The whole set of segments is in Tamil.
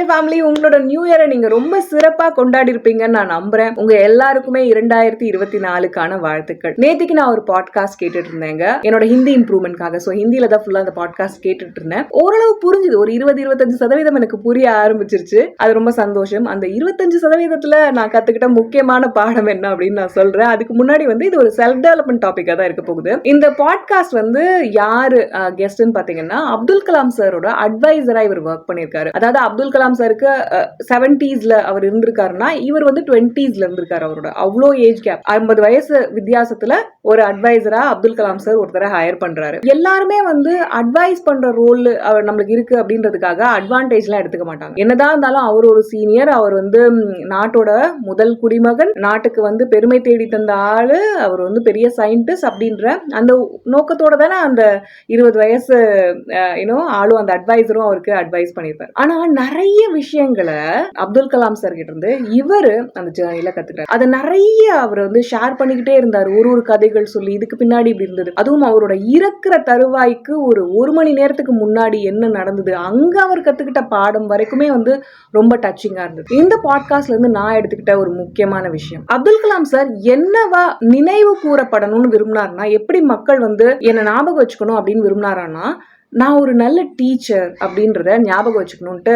ராஜ ஃபேமிலி உங்களோட நியூ இயரை நீங்க ரொம்ப சிறப்பா கொண்டாடி இருப்பீங்கன்னு நான் நம்புறேன். உங்க எல்லாருக்குமே இரண்டாயிரத்தி இருபத்தி நாலுக்கான வாழ்த்துக்கள். நேத்திக்கு நான் ஒரு பாட்காஸ்ட் கேட்டுட்டு இருந்தேங்க என்னோட ஹிந்தி இம்ப்ரூவ்மெண்ட்காக ஸோ ஹிந்தியில தான் ஃபுல்லா அந்த பாட்காஸ்ட் கேட்டுட்டு இருந்தேன் ஓரளவு புரிஞ்சுது. ஒரு இருபது இருபத்தஞ்சு சதவீதம் எனக்கு புரிய ஆரம்பிச்சிருச்சு. அது ரொம்ப சந்தோஷம். அந்த இருபத்தஞ்சு சதவீதத்துல நான் கத்துக்கிட்ட முக்கியமான பாடம் என்ன அப்படின்னு நான் சொல்றேன். அதுக்கு முன்னாடி வந்து இது ஒரு செல்ஃப் டெவலப்மெண்ட் டாபிக்கா தான் இருக்க போகுது. இந்த பாட்காஸ்ட் வந்து யாரு கெஸ்ட்னு பாத்தீங்கன்னா அப்துல் கலாம் சாரோட அட்வைசரா இவர் ஒர்க் பண்ணியிருக்காரு. அதாவது அப்துல் கலாம் சாருக்கு செவன்டீஸ்ல அவர் இருந்திருக்காருன்னா இவர் வந்து டுவெண்ட்டீஸ்ல இருந்திருக்காரு அவரோட. அவ்வளோ ஏஜ் கேப் ஐம்பது வயசு வித்தியாசத்துல ஒரு அட்வைசரா அப்துல் கலாம் சார் ஒருத்தரை ஹையர் பண்றாரு. எல்லாருமே வந்து அட்வைஸ் பண்ற ரோல் அவர் நம்மளுக்கு இருக்கு அப்படின்றதுக்காக அட்வான்டேஜ்லாம் எடுத்துக்க மாட்டாங்க. என்னதான் இருந்தாலும் அவர் ஒரு சீனியர் அவர் வந்து நாட்டோட முதல் குடிமகன் நாட்டுக்கு வந்து பெருமை தேடி தந்த ஆளு அவர் வந்து பெரிய சயின்டிஸ்ட் அப்படின்ற அந்த நோக்கத்தோட தானே அந்த இருபது வயசு ஏன்னோ ஆளும் அந்த அட்வைசரும் அவருக்கு அட்வைஸ் பண்ணியிருப்பார் ஆனா நிறைய விஷயங்களை அப்துல் கலாம் சார் கிட்ட இருந்து இவர் அந்த ஜேர்னில கத்துக்கிறார் அதை நிறைய அவர் வந்து ஷேர் பண்ணிக்கிட்டே இருந்தார். ஒரு ஒரு கதைகள் சொல்லி இதுக்கு பின்னாடி இப்படி இருந்தது. அதுவும் அவரோட இறக்குற தருவாய்க்கு ஒரு ஒரு மணி நேரத்துக்கு முன்னாடி என்ன நடந்தது அங்க அவர் கத்துக்கிட்ட பாடம் வரைக்குமே வந்து ரொம்ப டச்சிங்கா இருந்தது. இந்த பாட்காஸ்ட்ல இருந்து நான் எடுத்துக்கிட்ட ஒரு முக்கியமான விஷயம். அப்துல் கலாம் சார் என்னவா நினைவு கூறப்படணும்னு விரும்பினார்னா எப்படி மக்கள் வந்து என்ன ஞாபகம் வச்சுக்கணும் அப்படின்னு விரும்பினாரான்னா நான் ஒரு நல்ல டீச்சர் அப்படின்றத ஞாபகம் வச்சுக்கணுன்ட்டு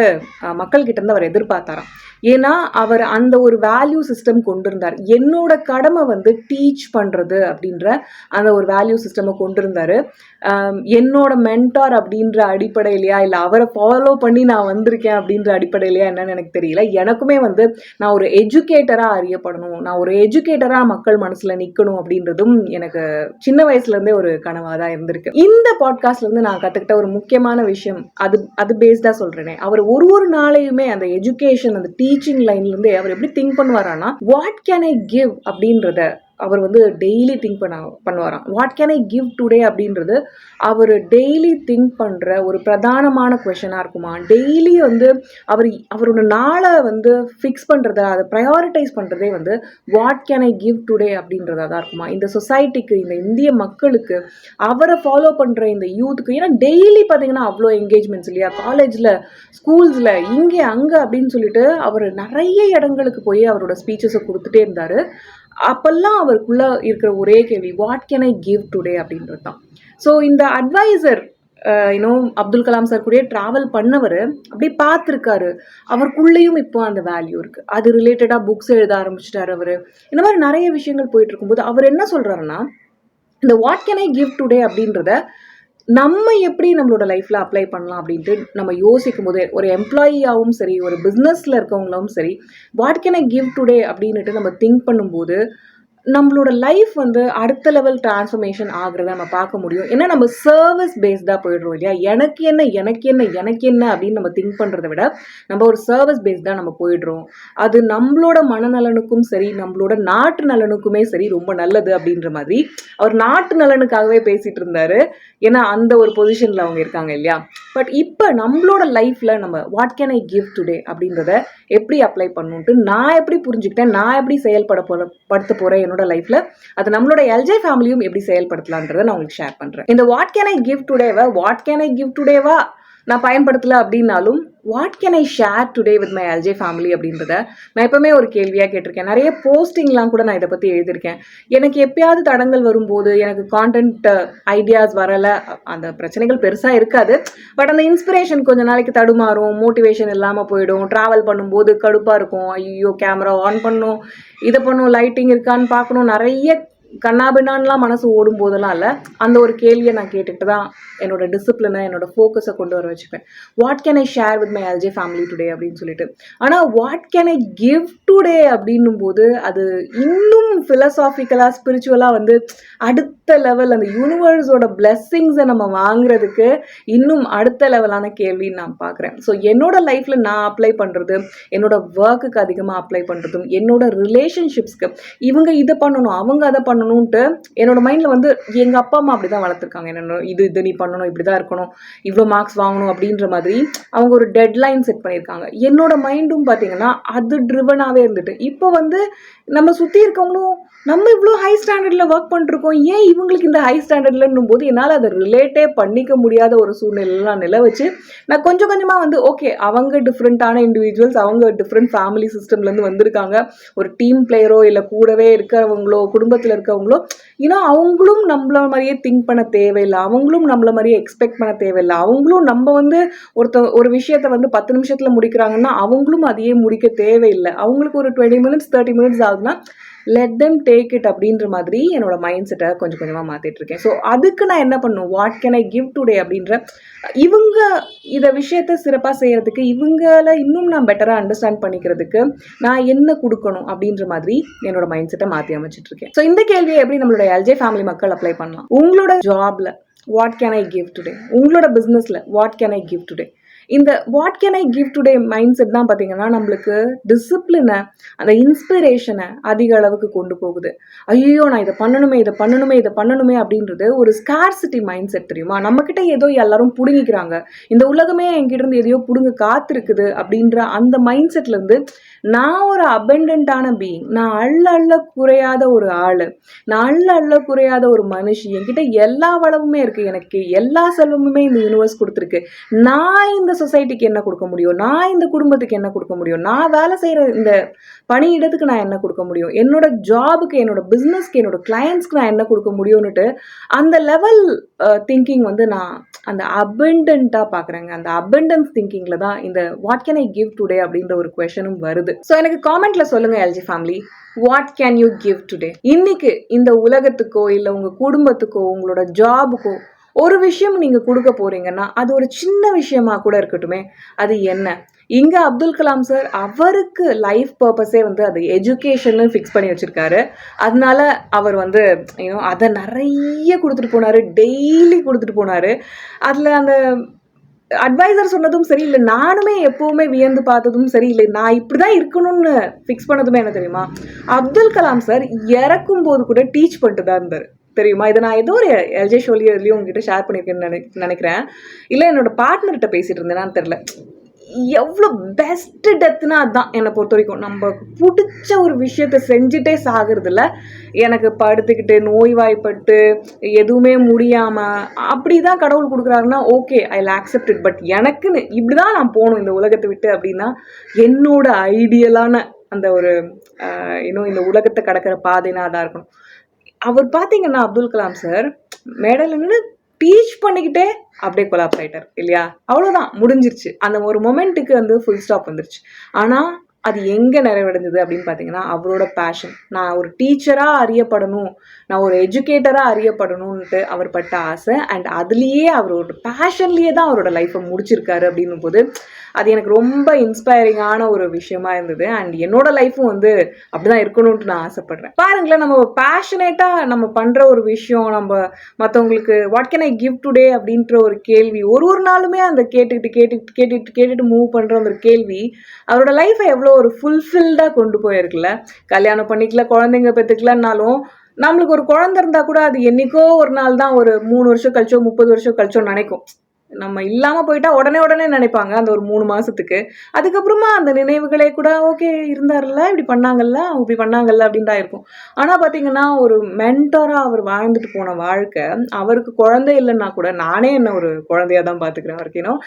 மக்கள்கிட்ட இருந்து அவர் எதிர்பார்த்தாராம். ஏன்னா அவர் அந்த ஒரு வேல்யூ சிஸ்டம் கொண்டு இருந்தார் என்னோட கடமை வந்து டீச் பண்ணுறது அப்படின்ற அந்த ஒரு வேல்யூ சிஸ்டமை கொண்டு இருந்தார் என்னோட மென்டார் அப்படின்ற அடிப்படையிலையா இல்லை அவரை ஃபாலோ பண்ணி நான் வந்திருக்கேன் அப்படின்ற அடிப்படையிலையா என்னன்னு எனக்கு தெரியல. எனக்குமே வந்து நான் ஒரு எஜுகேட்டராக அறியப்படணும். நான் ஒரு எஜுகேட்டராக மக்கள் மனசில் நிற்கணும் அப்படின்றதும் எனக்கு சின்ன வயசுலேருந்தே ஒரு கனவாக தான் இருந்திருக்கு. இந்த பாட்காஸ்ட்லேருந்து நான் கற்றுக்கிட்ட ஒரு முக்கியமான விஷயம் அது அது பேஸ்டாக சொல்கிறேனே அவர் ஒரு ஒரு நாளையுமே அந்த எஜுகேஷன் அந்த டீ டீச்சிங் லைன்லேருந்து அவர் எப்படி திங்க் பண்ணுவாரானா வாட் கேன் ஐ கிவ் அப்படின்றத அவர் வந்து டெய்லி திங்க் பண்ண பண்ணுவாராம். What can I give today அப்படின்றது அவர் டெய்லி திங்க் பண்ணுற ஒரு பிரதானமான கொஷனாக இருக்குமா? டெய்லி வந்து அவர் அவரோட நாளை வந்து ஃபிக்ஸ் பண்ணுறத அதை ப்ரையாரிட்டைஸ் பண்ணுறதே வந்து what can I give today அப்படின்றதா தான் இருக்குமா? இந்த சொசைட்டிக்கு இந்த இந்திய மக்களுக்கு அவரை ஃபாலோ பண்ணுற இந்த யூத்துக்கு ஏன்னா டெய்லி பார்த்தீங்கன்னா அவ்வளோ என்கேஜ்மெண்ட்ஸ் இல்லையா? காலேஜில் ஸ்கூல்ஸில் இங்கே அங்கே அப்படின்னு சொல்லிட்டு அவர் நிறைய இடங்களுக்கு போய் அவரோட ஸ்பீச்சஸை கொடுத்துட்டே இருந்தார். அப்பெல்லாம் அவருக்குள்ள இருக்கிற ஒரே கேள்வி what can I give today அப்படின்றது தான் ஸோ இந்த அட்வைசர் இன்னும் அப்துல் கலாம் சார் கூடயே ட்ராவல் பண்ணவர் அப்படியே பார்த்துருக்காரு. அவருக்குள்ளேயும் இப்போ அந்த வேல்யூ இருக்குது அது ரிலேட்டடாக புக்ஸ் எழுத ஆரம்பிச்சிட்டாரு அவர். இந்த மாதிரி நிறைய விஷயங்கள் போயிட்டு இருக்கும்போது அவர் என்ன சொல்கிறாருன்னா இந்த what can I give today அப்படின்றத நம்ம எப்படி நம்மளோட லைஃப்பில் அப்ளை பண்ணலாம் அப்படின்ட்டு நம்ம யோசிக்கும் போது ஒரு எம்ப்ளாயியாகவும் சரி ஒரு பிஸ்னஸில் இருக்கவங்களும் சரி what can I give today அப்படின்ட்டு நம்ம திங்க் பண்ணும்போது நம்மளோட லைஃப் வந்து அடுத்த லெவல் டிரான்ஸ்ஃபர்மேஷன் ஆகுறத நம்ம பார்க்க முடியும். ஏன்னா நம்ம சர்வீஸ் பேஸ்டாக போயிடுறோம் இல்லையா? எனக்கு என்ன எனக்கு என்ன எனக்கு என்ன அப்படின்னு நம்ம திங்க் பண்ணுறத விட நம்ம ஒரு சர்வீஸ் பேஸ்டாக நம்ம போயிடுறோம். அது நம்மளோட மனநலனுக்கும் சரி நம்மளோட நாட்டு நலனுக்குமே சரி ரொம்ப நல்லது அப்படின்ற மாதிரி அவர் நாட்டு நலனுக்காகவே பேசிட்டு இருந்தார். ஏன்னா அந்த ஒரு பொசிஷனில் அவங்க இருக்காங்க இல்லையா? பட் இப்போ நம்மளோட லைஃப்பில் நம்ம what can I give today அப்படின்றத எப்படி அப்ளை பண்ணணுன்ட்டு நான் எப்படி புரிஞ்சுக்கிட்டேன் நான் எப்படி செயல்பட போகிற படுத்த போகிறேன் என்னோட லைஃப்ல அது நம்மளோட எல்ஜே ஃபேமிலியும் எப்படி செயல்படுத்தலான்றதை நான் உங்களுக்கு ஷேர் பண்றேன். இந்த வாட் கேன் ஐ கிவ் டுடேவா வாட் கேன் ஐ கிவ் டுடேவா நான் பயன்படுத்தல அப்படின்னாலும் what can I share today with my LJ family அப்படின்றத நான் எப்பவுமே ஒரு கேள்வியாக கேட்டிருக்கேன். நிறைய போஸ்டிங்லாம் கூட நான் இதை பற்றி எழுதியிருக்கேன். எனக்கு எப்பயாவது தடங்கள் வரும்போது எனக்கு கான்டென்ட் ஐடியாஸ் வரலை அந்த பிரச்சனைகள் பெருசாக இருக்காது. பட் அந்த இன்ஸ்பிரேஷன் கொஞ்ச நாளைக்கு தடுமாறும் மோட்டிவேஷன் இல்லாமல் போயிடும். ட்ராவல் பண்ணும்போது கடுப்பாக இருக்கும். ஐயோ கேமரா ஆன் பண்ணும் இதை பண்ணும் லைட்டிங் இருக்கான்னு பார்க்கணும். நிறைய கண்ணாபின்னான்லாம் மனசு ஓடும் போதெல்லாம் இல்லை. அந்த ஒரு கேள்வியை நான் கேட்டுட்டு தான் என்னோட டிசிப்ளினை என்னோட ஃபோக்கஸை கொண்டு வர வச்சுப்பேன். What can I share with my LJ family today அப்படின்னு சொல்லிட்டு. ஆனால் what can I give today அப்படின்னும் போது அது இன்னும் ஃபிலசாஃபிக்கலாக ஸ்பிரிச்சுவலாக வந்து அடுத்த லெவல் அந்த யூனிவர்ஸோட பிளெஸ்ஸிங்ஸை நம்ம வாங்குறதுக்கு இன்னும் அடுத்த லெவலான கேள்வின்னு நான் பார்க்குறேன் ஸோ என்னோட லைஃப்பில் நான் அப்ளை பண்ணுறது என்னோட ஒர்க்குக்கு அதிகமாக அப்ளை பண்ணுறதும் என்னோட ரிலேஷன்ஷிப்ஸ்க்கு இவங்க இதை பண்ணணும் அவங்க அதை பண்ணணும் பண்ணணும்ட்டு என்னோட மைண்டில் வந்து எங்கள் அப்பா அம்மா அப்படி தான் வளர்த்துருக்காங்க. என்னென்ன இது இது நீ பண்ணணும் இப்படி தான் இருக்கணும் இவ்வளோ மார்க்ஸ் வாங்கணும் அப்படின்ற மாதிரி அவங்க ஒரு டெட்லைன் செட் பண்ணியிருக்காங்க. என்னோட மைண்டும் பார்த்தீங்கன்னா அது ட்ரிவனாகவே இருந்துட்டு. இப்போ வந்து நம்ம சுற்றி இருக்கவங்களும் நம்ம இவ்வளோ ஹை ஸ்டாண்டர்டில் ஒர்க் பண்ணிருக்கோம். ஏன் இவங்களுக்கு இந்த ஹை ஸ்டாண்டர்ட்லன்னும் போது என்னால் அதை ரிலேட்டே பண்ணிக்க முடியாத ஒரு சூழ்நிலைலாம் நான் நில வச்சு நான் கொஞ்சம் கொஞ்சமாக வந்து ஓகே அவங்க டிஃப்ரெண்ட்டான இண்டிவிஜுவல்ஸ் அவங்க டிஃப்ரெண்ட் ஃபேமிலி சிஸ்டம்லேருந்து வந்திருக்காங்க. ஒரு டீம் பிளேயரோ இல்லை கூடவே இருக்கிறவங்களோ குடும்பத்தில் இருக்கவங்களோ ஏன்னா அவங்களும் நம்மள மாதிரியே திங்க் பண்ண தேவையில்லை. அவங்களும் நம்மள மாதிரியே எக்ஸ்பெக்ட் பண்ண தேவையில்லை. அவங்களும் நம்ம வந்து ஒருத்த ஒரு விஷயத்த வந்து பத்து நிமிஷத்தில் முடிக்கிறாங்கன்னா அவங்களும் அதையே முடிக்க தேவையில்லை. அவங்களுக்கு ஒரு டுவெண்ட்டி மினிட்ஸ் தேர்ட்டி மினிட்ஸ் ஆகுதுன்னா லெட் தெம் டேக் இட் அப்படின்ற மாதிரி என்னோட மைண்ட் செட்டை கொஞ்சம் கொஞ்சமாக மாற்றிட்டு இருக்கேன். ஸோ அதுக்கு நான் என்ன பண்ணும்? What can I give today அப்படின்ற இவங்க இதை விஷயத்த சிறப்பாக செய்கிறதுக்கு இவங்கள இன்னும் நான் பெட்டராக அண்டர்ஸ்டாண்ட் பண்ணிக்கிறதுக்கு நான் என்ன கொடுக்கணும் அப்படின்ற மாதிரி என்னோட மைண்ட் செட்டை மாற்றி அமைச்சிட்டு இருக்கேன். ஸோ இந்த கேள்வியை எப்படி நம்மளோட எல்ஜே ஃபேமிலி மக்கள் அப்ளை பண்ணலாம்? உங்களோட ஜாப்ல what can I give today உங்களோட பிஸ்னஸில் what can I give today இந்த what can I give today mindset தான் பார்த்தீங்கன்னா நம்மளுக்கு டிசிப்ளினை அந்த இன்ஸ்பிரேஷனை அதிக அளவுக்கு கொண்டு போகுது. ஐயோ நான் இதை பண்ணணுமே இதை பண்ணணுமே இதை பண்ணணுமே அப்படின்றது ஒரு ஸ்கார்சிட்டி மைண்ட் செட் தெரியுமா? நம்மக்கிட்ட ஏதோ எல்லாரும் பிடுங்கிக்கிறாங்க. இந்த உலகமே என்கிட்டேருந்து எதையோ பிடுங்க காத்திருக்குது அப்படின்ற அந்த மைண்ட் செட்லேருந்து நான் ஒரு அபெண்டன்டான பீயிங் நான் அள்ள அள்ள குறையாத ஒரு ஆள் நான் அள்ள அள்ள குறையாத ஒரு மனுஷி என்கிட்ட எல்லா வளமுமே இருக்குது எனக்கு எல்லா செல்வமுமே இந்த யூனிவர்ஸ் கொடுத்துருக்கு. நான் இந்த சொசைட்டிக்கு என்ன கொடுக்க முடியும்? நான் இந்த குடும்பத்துக்கு என்ன கொடுக்க முடியும்? நான் வேலை செய்கிற இந்த பணியிடத்துக்கு நான் என்ன கொடுக்க முடியும்? என்னோட ஜாபுக்கு என்னோட பிஸ்னஸ்க்கு என்னோட கிளையண்ட்ஸ்க்கு நான் என்ன கொடுக்க முடியும்னுட்டு அந்த லெவல் திங்கிங் வந்து நான் அந்த அபெண்டண்ட்டாக பார்க்குறேங்க அந்த அபெண்டன்ஸ் திங்கிங்கில் தான் இந்த what can I give today அப்படின்ற ஒரு கொஷனும் வருது. ஸோ எனக்கு காமெண்ட்ல சொல்லுங்க LG family what can you give today இன்னைக்கு இந்த உலகத்துக்கோ இல்லை உங்கள் குடும்பத்துக்கோ உங்களோட ஜாபுக்கோ ஒரு விஷயம் நீங்கள் கொடுக்க போறீங்கன்னா அது ஒரு சின்ன விஷயமா கூட இருக்கட்டுமே. அது என்ன? இங்கே அப்துல் கலாம் சார் அவருக்கு லைஃப் பர்பஸே வந்து அது எஜுகேஷன் ஃபிக்ஸ் பண்ணி வச்சுருக்காரு. அதனால அவர் வந்து யூனோ அதை நிறைய கொடுத்துட்டு போனார். டெய்லி கொடுத்துட்டு போனார். அதில் அந்த அட்வைசர் சொன்னதும் சரி இல்லை நானுமே எப்போவுமே வியந்து பார்த்ததும் சரி இல்லை நான் இப்படி தான் இருக்கணும்னு ஃபிக்ஸ் பண்ணதுமே என்ன தெரியுமா? அப்துல் கலாம் சார் இறக்கும் போது கூட டீச் பண்ணிட்டு தான் இருந்தார். தெரியுமா? இதை நான் ஏதோ ஒரு எல்ஜே ஷோலியர்லேயும் உங்ககிட்ட ஷேர் பண்ணியிருக்கேன்னு நினை நினைக்கிறேன். இல்லை என்னோட பார்ட்னர்கிட்ட பேசிகிட்டு இருந்தேனான்னு தெரில எவ்வளோ பெஸ்ட்டு டெத்துனா அதுதான் என்னை பொறுத்த வரைக்கும். நம்ம பிடிச்ச ஒரு விஷயத்த செஞ்சுட்டே சாகிறதுல எனக்கு படுத்துக்கிட்டு நோய்வாய்ப்பட்டு எதுவுமே முடியாமல் அப்படி தான் கடவுள் கொடுக்குறாருன்னா okay I accept it but எனக்குன்னு இப்படி தான் நான் போகணும் இந்த உலகத்தை விட்டு அப்படின்னா என்னோட ஐடியலான அந்த ஒரு இன்னும் இந்த உலகத்தை கடக்கிற பாதைனா அதான் இருக்கணும். அவர் பார்த்தீங்கன்னா அப்துல் கலாம் சார் மேடையில் நின்று டீச் பண்ணிக்கிட்டே அப்படியே கொலாப் ஆயிட்டார் இல்லையா? அவ்வளோதான் முடிஞ்சிருச்சு. அந்த ஒரு மொமெண்ட்டுக்கு வந்து ஃபுல் ஸ்டாப் வந்துருச்சு. ஆனால் அது எங்கே நிறைவடைஞ்சது அப்படின்னு பார்த்தீங்கன்னா அவரோட பேஷன் நான் ஒரு டீச்சராக அறியப்படணும். நான் ஒரு எஜுகேட்டராக அறியப்படணும்ன்ட்டு அவர் பட்ட ஆசை. அண்ட் அதுலேயே அவரோட பேஷன்லேயே தான் அவரோட லைஃப்பை முடிச்சிருக்காரு அப்படின்னும் போது அது எனக்கு ரொம்ப இன்ஸ்பைரிங்கான ஒரு விஷயமா இருந்தது. அண்ட் என்னோட லைஃப்பும் வந்து அப்படிதான் இருக்கணும்ட்டு நான் ஆசைப்படுறேன். பாருங்களேன் நம்ம பேஷனேட்டாக நம்ம பண்ணுற ஒரு விஷயம் நம்ம மற்றவங்களுக்கு what can I give today அப்படின்ற ஒரு கேள்வி ஒரு ஒரு நாளுமே அந்த கேட்டுக்கிட்டு கேட்டுக்கிட்டு கேட்டுட்டு கேட்டுட்டு மூவ் பண்ணுற அந்த கேள்வி அவரோட லைஃப்பை எவ்வளோ ஒரு ஃபுல்ஃபில்டாக கொண்டு போயிருக்குல்ல? கல்யாணம் பண்ணிக்கல குழந்தைங்க பெற்றுக்கலன்னாலும் நம்மளுக்கு ஒரு குழந்தை இருந்தால் கூட அது என்னைக்கோ ஒரு நாள் தான் ஒரு மூணு வருஷம் கழிச்சோ முப்பது வருஷம் கழிச்சோ நினைக்கும். நம்ம இல்லாமல் போயிட்டா உடனே உடனே நினைப்பாங்க அந்த ஒரு மூணு மாதத்துக்கு அதுக்கப்புறமா அந்த நினைவுகளே கூட ஓகே இருந்தார்ல இப்படி பண்ணாங்கல்ல அவங்க இப்படி பண்ணாங்கல்ல அப்படின்னு தான் இருக்கும். ஆனால் பார்த்தீங்கன்னா ஒரு மென்டராக அவர் வாழ்ந்துட்டு போன வாழ்க்கை அவருக்கு குழந்தை இல்லைன்னா கூட நானே என்ன ஒரு குழந்தையாக தான் பார்த்துக்கிறேன் வரைக்கும்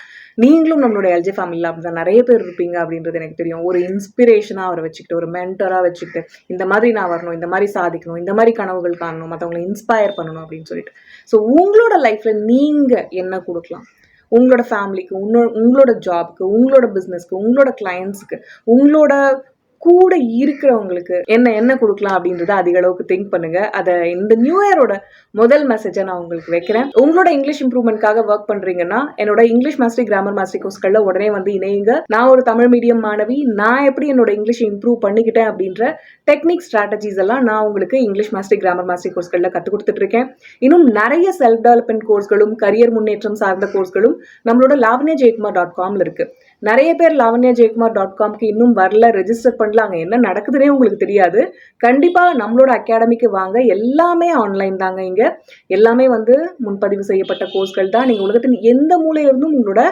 நீங்களும் நம்மளோட எல்ஜி ஃபேமிலியில் அப்படி தான் நிறைய பேர் இருப்பீங்க அப்படின்றது எனக்கு தெரியும். ஒரு இன்ஸ்பிரேஷனாக அவரை வச்சுக்கிட்டு ஒரு மென்டராக வச்சுக்கிட்டு இந்த மாதிரி நான் வரணும் இந்த மாதிரி சாதிக்கணும் இந்த மாதிரி கனவுகள் காணணும் மற்றவங்களை இன்ஸ்பயர் பண்ணணும் அப்படின்னு சொல்லிட்டு. ஸோ உங்களோட லைஃப்பில் நீங்கள் என்ன கொடுக்கலாம்? உங்களோட ஃபேமிலிக்கு உன்னோ உங்களோட ஜாப்க்கு உங்களோட பிஸ்னஸ்க்கு உங்களோட கிளைண்ட்ஸுக்கு உங்களோட கூட இருக்கிறவங்களுக்கு என்ன என்ன கொடுக்கலாம் அப்படின்றத அதிக அளவுக்கு திங்க் பண்ணுங்க. அதை இந்த நியூ இயரோட முதல் மெசேஜை நான் உங்களுக்கு வைக்கிறேன். உங்களோட இங்கிலீஷ் இம்ப்ரூவ்மெண்ட்காக ஒர்க் பண்றீங்கன்னா என்னோட இங்கிலீஷ் மாஸ்டரி கிராமர் மாஸ்டரி கோர்ஸ்களில் உடனே வந்து இணையுங்க. நான் ஒரு தமிழ் மீடியம் மாணவி. நான் எப்படி என்னோட இங்கிலீஷ் இம்ப்ரூவ் பண்ணிக்கிட்டேன் அப்படின்ற டெக்னிக் ஸ்ட்ராட்டஜிஸ் எல்லாம் நான் உங்களுக்கு இங்கிலீஷ் மாஸ்டரி கிராமர் மாஸ்டரி கோர்ஸ்களில் கற்றுக் கொடுத்துட்டு இருக்கேன். இன்னும் நிறைய செல்ஃப் டெவலப்மெண்ட் கோர்ஸ்களும் கரியர் முன்னேற்றம் சார்ந்த கோர்ஸ்களும் நம்மளோட லாவண்யா ஜெயக்குமார் டாட் காம்ல இருக்கு. நிறைய பேர் லாவண்யா ஜெயக்குமார் டாட் காம்க்கு இன்னும் வரல ரெஜிஸ்டர் பண்ணலாங்க. என்ன நடக்குதுன்னே உங்களுக்கு தெரியாது. கண்டிப்பாக நம்மளோட அகாடமிக்கு வாங்க. எல்லாமே ஆன்லைன் தாங்க இங்கே. எல்லாமே வந்து முன்பதிவு செய்யப்பட்ட கோர்ஸ்கள் தான். நீங்கள் உலகத்தின் எந்த மூலையிலிருந்தும் உங்களோட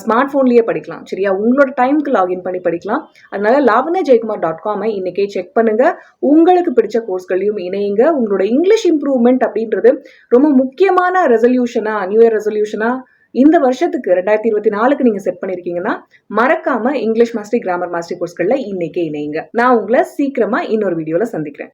ஸ்மார்ட் ஃபோன்லேயே படிக்கலாம். சரியா? உங்களோட டைம்க்கு லாகின் பண்ணி படிக்கலாம். அதனால லாவண்யா ஜெயக்குமார் டாட் காமை இன்றைக்கே செக் பண்ணுங்கள் உங்களுக்கு பிடிச்ச கோர்ஸ்களையும் இணையுங்க. உங்களோட இங்கிலீஷ் இம்ப்ரூவ்மெண்ட் அப்படின்றது ரொம்ப முக்கியமான ரெசல்யூஷனாக நியூ இயர் ரெசல்யூஷனாக இந்த வருஷத்துக்கு ரெண்டாயிரத்தி இருபத்தி நாலுக்கு நீங்க செட் பண்ணிருக்கீங்கன்னா மறக்காம இங்கிலீஷ் மாஸ்டரி கிராமர் மாஸ்டரி கோர்ஸ்களில் இன்னைக்கே இணையுங்க நான் உங்களை சீக்கிரமா இன்னொரு வீடியோல சந்திக்கிறேன்.